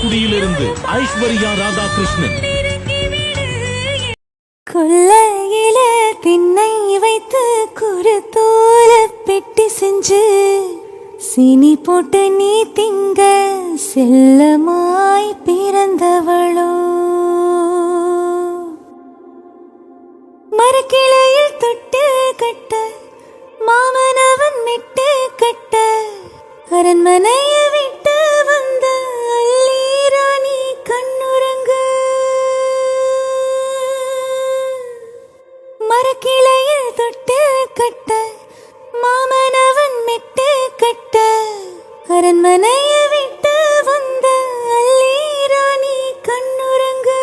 மன்னார்குடியிலிருந்து ஐஸ்வர்யா ராதாகிருஷ்ணன். கொல்லையில திண்ணை வைத்து குருத்தோல பெட்டி செஞ்சு சினி போட்டு நீ திங்க செல்லமாய் பிறந்தவளோ. மரக்கிளையில் தொட்டு கட்ட மாமனவன் மெட்டு கட்ட அரண்மனைய அரண்மனைய விட்டு வந்த அல்லீராணி கண்ணுறங்கு.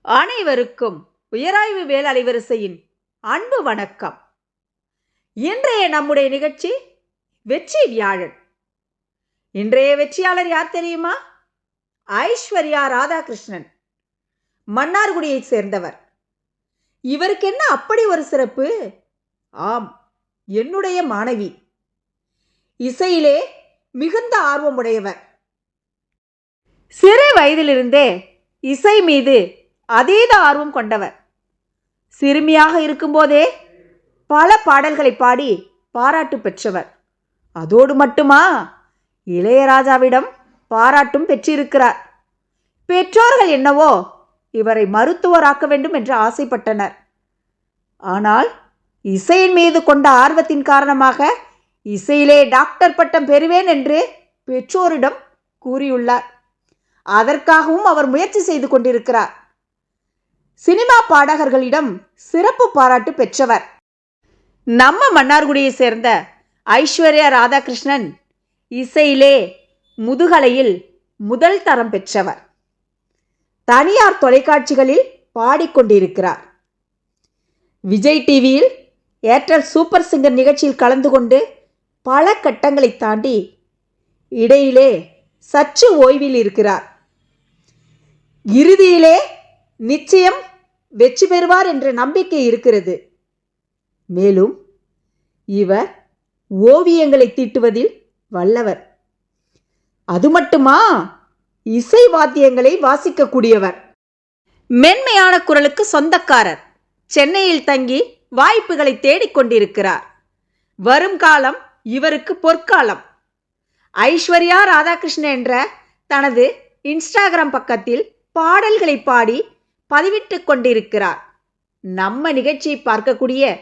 அனைவருக்கும் உயராய்வு வேல் அலைவரிசையின் அன்பு வணக்கம். இன்றைய நம்முடைய நிகழ்ச்சி வெற்றி வியாழன். இன்றைய வெற்றியாளர் யார் தெரியுமா? ஐஸ்வர்யா ராதாகிருஷ்ணன் மன்னார்குடியைச் சேர்ந்தவர். இவருக்கு என்ன அப்படி ஒரு சிறப்பு? ஆம் என்னுடைய மாணவி. இசையிலே மிகுந்த ஆர்வமுடையவர் சிறு வயதிலிருந்தே இசை மீது அதீத ஆர்வம் கொண்டவர் சிறுமியாக இருக்கும்போதே பல பாடல்களை பாடி பாராட்டு பெற்றவர். அதோடு மட்டுமா இளையராஜாவிடம் பாராட்டும் பெற்றிருக்கிறார். பெற்றோர்கள் என்னவோ இவரை மருத்துவராக்க வேண்டும் என்று ஆசைப்பட்டனர். ஆனால் இசையின் மீது கொண்ட ஆர்வத்தின் காரணமாக இசையிலே டாக்டர் பட்டம் பெறுவேன் என்று பெற்றோரிடம் கூறியுள்ளார். அதற்காகவும் அவர் முயற்சி செய்து கொண்டிருக்கிறார். சினிமா பாடகர்களிடம் சிறப்பு பாராட்டு பெற்றவர். நம்ம மன்னார்குடியை சேர்ந்த ஐஸ்வர்யா ராதாகிருஷ்ணன் இசையிலே முதுகலையில் முதல் தரம் பெற்றவர். தனியார் தொலைக்காட்சிகளில் பாடிக்கொண்டிருக்கிறார். விஜய் டிவியில் ஏர்டெல் சூப்பர் சிங்கர் நிகழ்ச்சியில் கலந்து கொண்டு பல கட்டங்களை தாண்டி இடையிலே சற்று ஓய்வில் இருக்கிறார். இறுதியிலே நிச்சயம் வெற்றி பெறுவார் என்ற நம்பிக்கை இருக்கிறது. மேலும் இவர் ஓவியங்களை தீட்டுவதில் வல்லவர். அது மட்டுமா? இசை வாத்தியங்களை வாசிக்கக்கூடியவர். மென்மையான குரலுக்கு சொந்தக்காரர். சென்னையில் தங்கி வாய்ப்புகளை தேடிக்கொண்டிருக்கிறார். வரும் காலம் இவருக்கு பொற்காலம். ஐஸ்வர்யா ராதாகிருஷ்ணன் என்ற தனது இன்ஸ்டாகிராம் பக்கத்தில் பாடல்களை பாடி பதிவிட்டுக் கொண்டிருக்கிறார். நம்ம நிகழ்ச்சியை பார்க்கக்கூடிய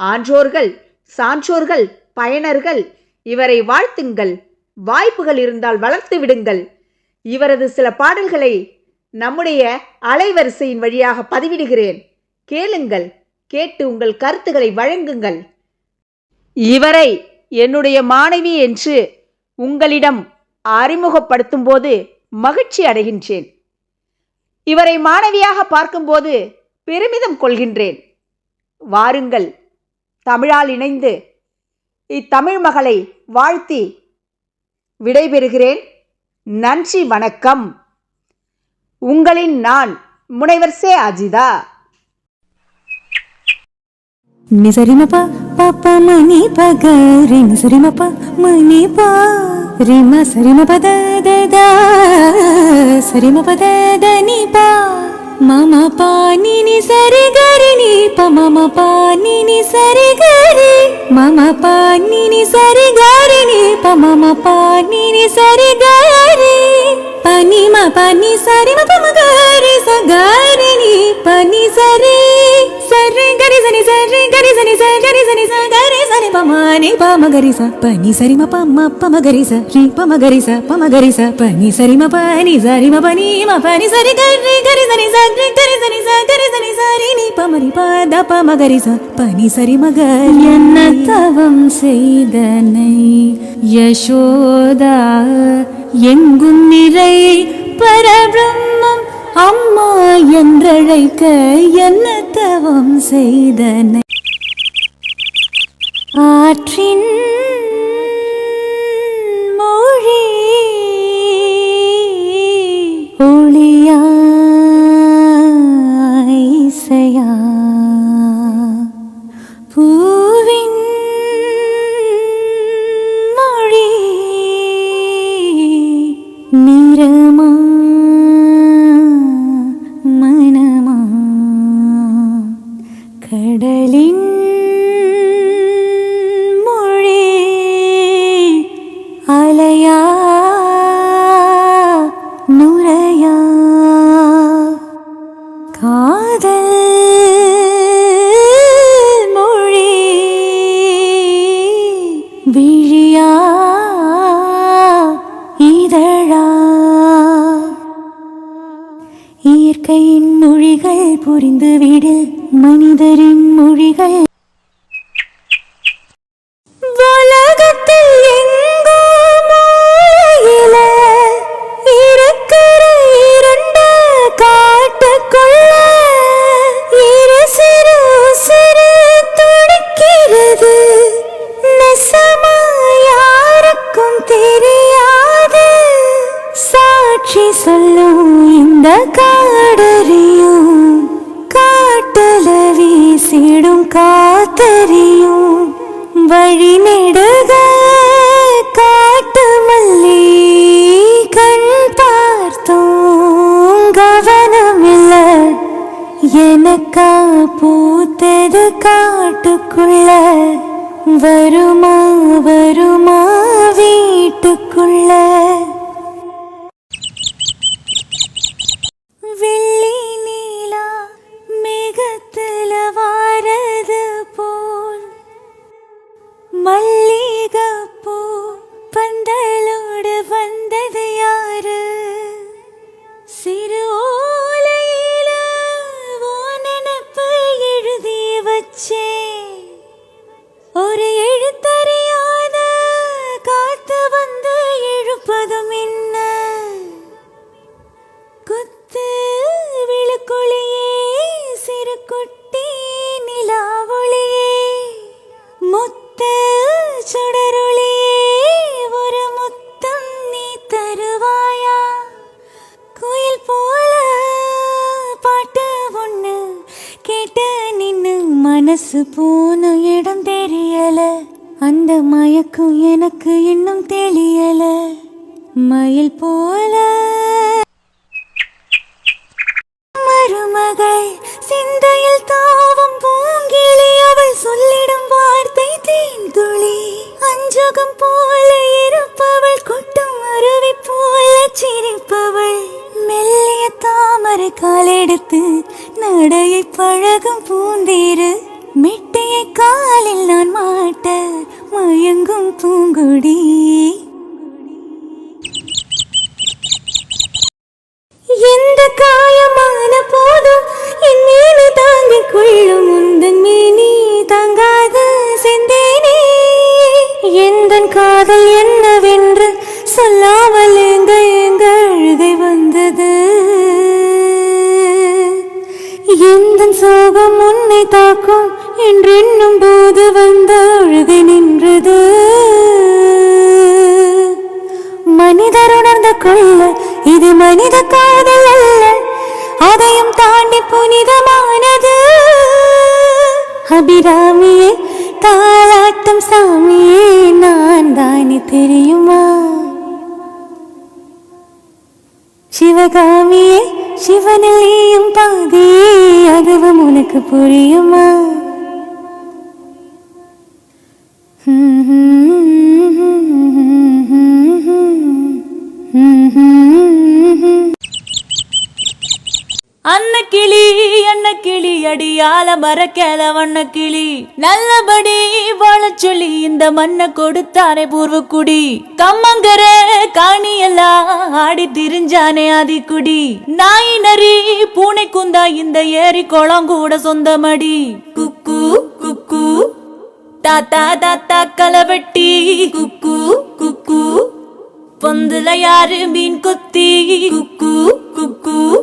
ஆன்றோர்கள் சான்றோர்கள் பயனர்கள் இவரை வாழ்த்துங்கள் வாய்ப்புகள் இருந்தால் வளர்த்து விடுங்கள். இவரது சில பாடல்களை நம்முடைய அலைவரிசையின் வழியாக பதிவிடுகிறேன். கேளுங்கள். கேட்டு உங்கள் கருத்துக்களை வழங்குங்கள். இவரை என்னுடைய மாணவி என்று உங்களிடம் அறிமுகப்படுத்தும் போது மகிழ்ச்சி அடைகின்றேன். இவரை மாணவியாக பார்க்கும்போது பெருமிதம் கொள்கின்றேன். வாருங்கள் தமிழால் இணைந்து இத்தமிழ் மகளை வாழ்த்தி விடைபெறுகிறேன். நன்றி வணக்கம். உங்களின் நான் முனைவர் சே அஜிதா. నిజరిమప పప మని పగ రి నిజరిమప మని పా. రిమ సరిమ పద దద సరిమ పద దని పా. మమ పా ని సరి గరి ని ప. మమ పా ని సరి గరి. మమ పా ని సరి గరి ని ప. మమ పా ని సరి గరి. పని మ పని సరిమ పమ గరి స గరి ని పని సరి. సని ప మ ని ప మ గరి స పని సరి మ ప మ ప మ గరి స రి ప మ గరి స ప మ గరి స పని సరి మ ప ని సరి మ ప ని మ ప ని సరి గరి గరి సని స గరి గరి సని స గరి సని స రి ని ప మ రి ప ద ప మ గరి స பனி சரி மகர் என்ன தவம் செய்தனை யசோதா எங்கும் நிறை பரபிரம்மம் அம்மா என்றழைக்க என்ன தவம் செய்தனை ஆற்றின் யாருக்கும் மனிதரின் மொழிகள். சொல்லும் இந்த காடறியும் காட்டல வீசிடும் காத்தறியும் வழி நெடுக காட்டு மல்லி கண் பார்த்தோம் கவனமில்ல. எனக்கா பூத்தது காட்டுக்குள்ள வருமா வருமா வீட்டுக்குள்ள. மனசு போன இடம் தெரியல. அந்த மயக்கம் எனக்கு இன்னும் தெரியல மயில் போல. மருமகள் சிந்தையில் தாவம் பூங்கிளி அவள் சொல்லிடும் வார்த்தை தேன்துளி அஞ்சகம் போல இருப்பவள் கொட்டும் அருவி போல சிரிப்பவள். மெல்லிய தாமரை காலெடுத்து நடையை பழகும் பூந்தீரு. மெட்டையை காலில் நான் மாட்ட மயங்கும் பூங்குடி. எந்த காயமான போதும் என் மீனு தாங்கிக் கொள்ளும் உந்தன் மீனி தாங்காத செந்தேனே. எந்த காதல் என்னவென்று சொல்லாமல் எங்க எங்க அழுகை வந்தது. எந்த சோகம் உன்னை தாக்கும் என்றென்னும் போது வந்து அழுது நின்றது. மனிதர் உணர்ந்த கொள்ள இது மனித காதல் அல்ல. அதையும் தாண்டி புனிதமானது. அபிராமியே தாளாட்டும் சாமியே நான் தானே தெரியுமா? சிவகாமியே சிவனிலேயும் பாதியே அதுவும் உனக்கு புரியுமா? அன்ன கிளி அன்ன கிளி அடியால மரக்கேல வண்ண கிளி. நல்லபடி வாழ சொல்லி இந்த மண்ணை கொடுத்தானே பூர்வக்குடி. கம்மங்கர காணி எல்லாம் ஆடி திரிஞ்சானே ஆதிக்குடி. நாய் நரி பூனை குந்தா இந்த ஏரி குளம் கூட சொந்தமடி. தாத்தா தாத்தா களவெட்டி குக்கு குக்கு. பொந்துல யாரு மீன் கொத்தி? குக்கு குக்கு.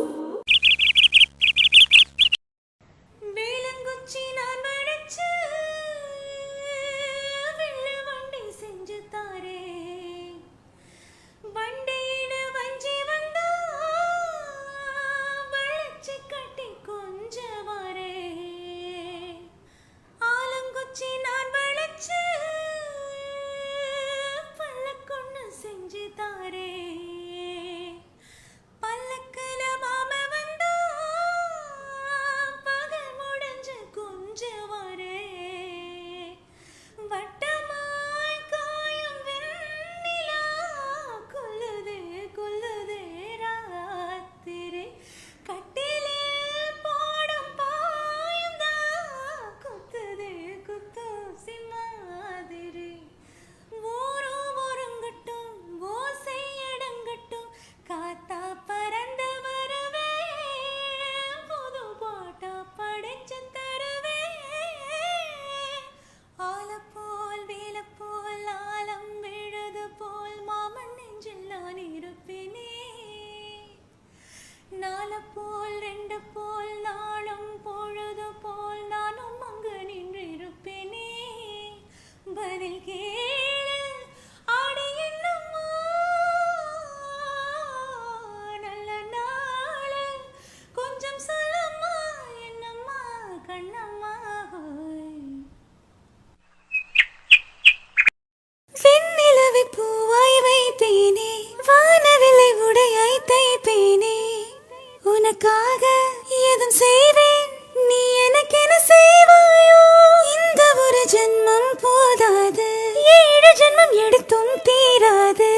போதாது. ஏழு ஜென்மம் எடுத்தும் தீராது.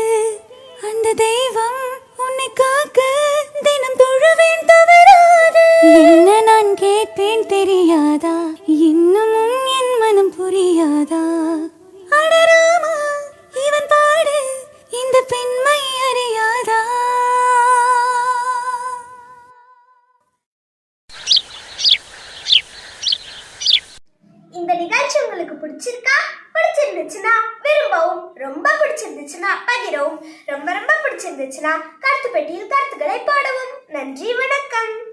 அந்த தெய்வம் உன்னை காக்க தினம் தொழுவேன் தவறாது. என்ன நான் கேட்பேன் தெரியாதா? இருந்துச்சுன்னா கருத்து பெட்டியில் கருத்துக்களை பாடவும். நன்றி வணக்கம்.